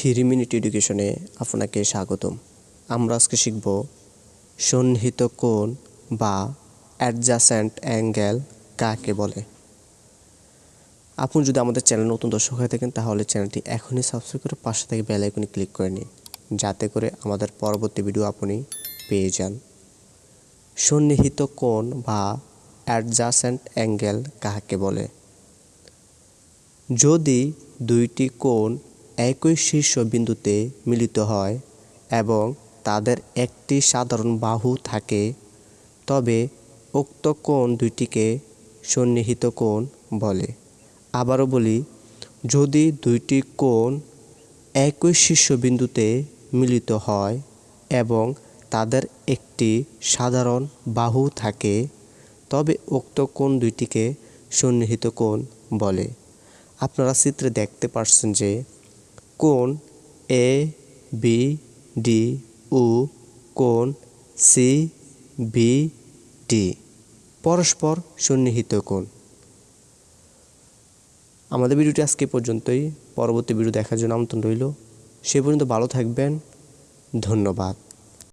Three minute এডুকেশনে আপনাকে স্বাগতম। আমরা আজকে শিখব সন্নিহিত কোণ বা অ্যাডজাসেন্ট অ্যাঙ্গেল কাকে বলে। আপনি যদি আমাদের চ্যানেল নতুন দর্শক হয়ে থাকেন, তাহলে চ্যানেলটি এখনই সাবস্ক্রাইব করে পাশে থেকে বেল আইকনে ক্লিক করে নিন, যাতে করে আমাদের পরবর্তী ভিডিও আপনি পেয়ে যান। সন্নিহিত কোণ বা অ্যাডজাসেন্ট অ্যাঙ্গেল কাকে বলে? যদি দুইটি কোণ একই শীর্ষবিন্দুতে মিলিত হয় এবং তাদের একটি সাধারণ বাহু থাকে। তবে উক্ত কোণ দুইটিকে সন্নিহিত কোণ বলে। আবারও বলি, যদি দুইটি কোণ একই শীর্ষবিন্দুতে মিলিত হয় এবং তাদের একটি সাধারণ বাহু থাকে, তবে উক্ত কোণ দুইটিকে সন্নিহিত কোণ বলে। আপনারা চিত্রে দেখতে পাচ্ছেন যে কোণ এ, বি, ডি ও কোণ সি, বি, ডি। পরস্পর সন্নিহিত কোণ। আমাদের ভিডিওটি আজকে পর্যন্তই। পরবর্তী ভিডিও দেখার জন্য আমন্ত্রণ রইল। সে পর্যন্ত ভালো থাকবেন। ধন্যবাদ।